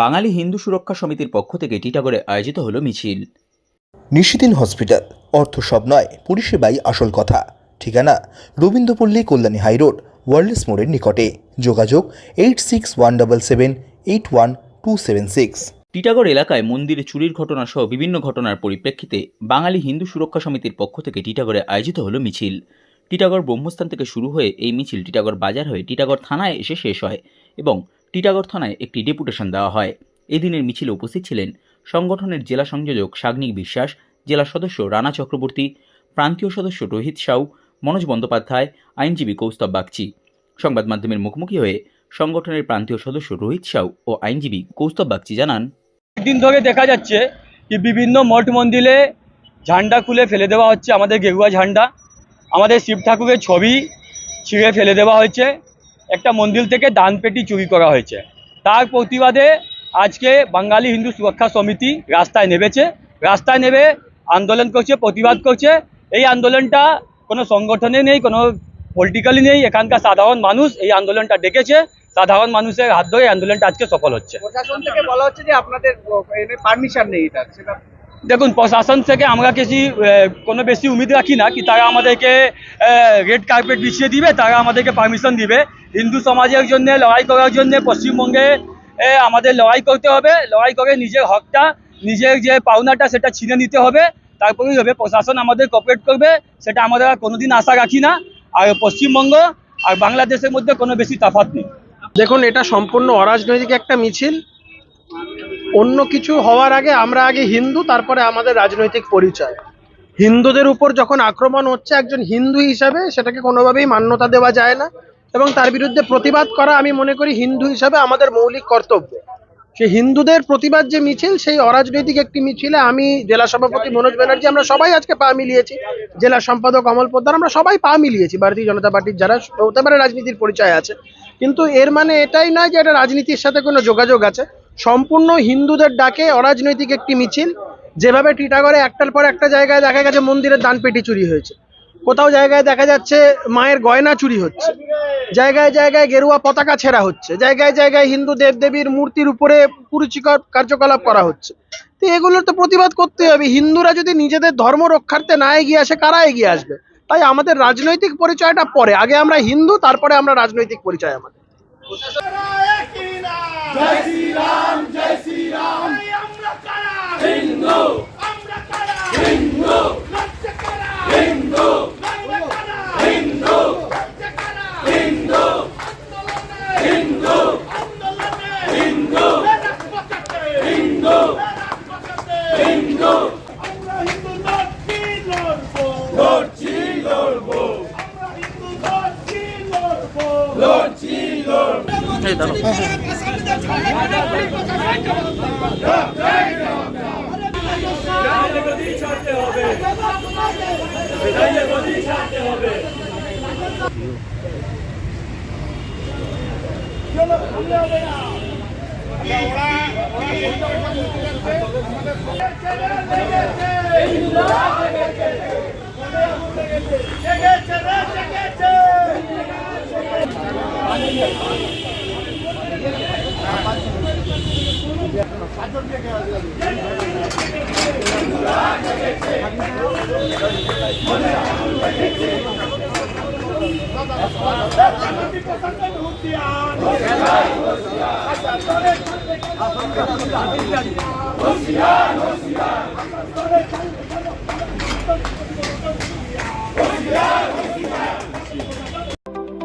বাঙালি হিন্দু সুরক্ষা সমিতির পক্ষ থেকে টিটাগড়ে আয়োজিত হলো মিছিল। নিশিদিন হসপিটাল অর্থ সব নয় পরিষেবাই আসল কথা। ঠিকানা রবীন্দ্রপল্লী কল্যাণী হাইরোড ওয়ার্ল্ডস মোড়ের নিকটে। যোগাযোগ eight six one double seven eight one two seven six. Titagarh এলাকায় মন্দিরে চুরির ঘটনা সহ বিভিন্ন ঘটনার পরিপ্রেক্ষিতে বাঙালি হিন্দু সুরক্ষা সমিতির পক্ষ থেকে টিটাগড়ে আয়োজিত হলো মিছিল। টিটাগড় ব্রহ্মস্থান থেকে শুরু হয়ে এই মিছিল টিটাগড় বাজার হয়ে টিটাগড় থানায় এসে শেষ হয় এবং টিটাগড় থানায় একটি ডেপুটেশন দেওয়া হয়। এদিনের মিছিলে উপস্থিত ছিলেন সংগঠনের জেলা সংযোজক সাগ্নিক বিশ্বাস, জেলা সদস্য রানা চক্রবর্তী, প্রান্তীয় সদস্য রোহিত সাউ, মনোজ বন্দ্যোপাধ্যায়, আইনজীবী কৌস্তব বাগচি। সংবাদ মাধ্যমের মুখোমুখি হয়ে সংগঠনের প্রান্তীয় সদস্য রোহিত সাউ ও আইনজীবী কৌস্তব বাগচি জানান, দিন ধরে দেখা যাচ্ছে যে বিভিন্ন মঠ মন্দিরে ঝান্ডা খুলে ফেলে দেওয়া হচ্ছে আমাদের গেরুয়া ঝান্ডা। আমাদের শিব ঠাকুরের ছবি ছিঁড়ে ফেলে দেওয়া হয়েছে। একটা মন্দির থেকে দান পেটি চুরি করা হয়েছে। তার প্রতিবাদে আজকে বাঙালি হিন্দু সুরক্ষা সমিতি রাস্তায় নেমেছে। রাস্তায় নেমে আন্দোলন করছে প্রতিবাদ করছে। এই আন্দোলনটা কোনো সংগঠনে নেই কোনো পলিটিক্যালি নেই। এখানকার সাধারণ মানুষ এই আন্দোলনটা ডেকেছে। সাধারণ মানুষের হাত ধরে এই আন্দোলনটা আজকে সফল হচ্ছে। বলা হচ্ছে যে আপনাদের পারমিশন নেই এটা। দেখুন প্রশাসন থেকে আমরা কিছু কোনো বেশি উম্মিদ রাখি না কি তারা আমাদেরকে রেড কার্পেট বিছিয়ে দিবে তারা আমাদেরকে পারমিশন দিবে। হিন্দু সমাজের জন্য, লড়াই করার জন্য পশ্চিমবঙ্গে আমাদের লড়াই করতে হবে। লড়াই করে নিজের হকটা, নিজের যে পাওনাটা, সেটা ছিনে নিতে হবে। তারপরেই হবে, প্রশাসন আমাদের কোঅপারেট করবে। সেটা আমরা কোনোদিন আশা রাখি না। আর পশ্চিমবঙ্গ আর বাংলাদেশের মধ্যে কোনো বেশি তফাৎ নেই। দেখুন, এটা সম্পূর্ণ অরাজনৈতিক একটা মিছিল। অন্য কিছু হওয়ার আগে আমরা আগে হিন্দু, তারপরে আমাদের রাজনৈতিক পরিচয়। হিন্দুদের উপর যখন আক্রমণ হচ্ছে, একজন হিন্দু হিসাবে সেটাকে কোনোভাবেই মান্যতা দেওয়া যায় না। এবং তার বিরুদ্ধে প্রতিবাদ করা আমি মনে করি হিন্দু হিসাবে আমাদের মৌলিক কর্তব্য। সে হিন্দুদের প্রতিবাদ যে মিছিল, সেই অরাজনৈতিক একটি মিছিলে আমি জেলা সভাপতি মনোজ ব্যানার্জি, আমরা সবাই আজকে পা মিলিয়েছি। জেলা সম্পাদক অমল পোদ্দার, আমরা সবাই পা মিলিয়েছি। ভারতীয় জনতা পার্টির যারা, হতে পারে রাজনীতির পরিচয় আছে। কিন্তু এর মানে এটাই নয় যে এটা রাজনীতির সাথে কোনো যোগাযোগ আছে। সম্পূর্ণ হিন্দুদের ডাকে অরাজনৈতিক একটি মিছিল, যেভাবে টিটাগড়ে একটার পর একটা জায়গায় দেখা গেছে মন্দিরের দানপেটি চুরি হয়েছে। কোথাও জায়গায় দেখা যাচ্ছে মায়ের গয়না চুরি হচ্ছে। জায়গায় জায়গায় গেরুয়া পতাকা ছেঁড়া হচ্ছে, জায়গায় জায়গায় হিন্দু দেবদেবীর মূর্তির উপরে কুরুচিকর কার্যকলাপ করা হচ্ছে। তো এগুলোর তো প্রতিবাদ করতে হবে। হিন্দুরা যদি নিজেদের ধর্ম রক্ষার্থে না এগিয়ে আসে, কারা এগিয়ে আসবে? তাই আমাদের রাজনৈতিক পরিচয়টা পরে। আগে আমরা হিন্দু, তারপরে আমরা রাজনৈতিক পরিচয় আমাদের। সামনে দাঁড়ো আমাদের হুশিয়ার হুশিয়ার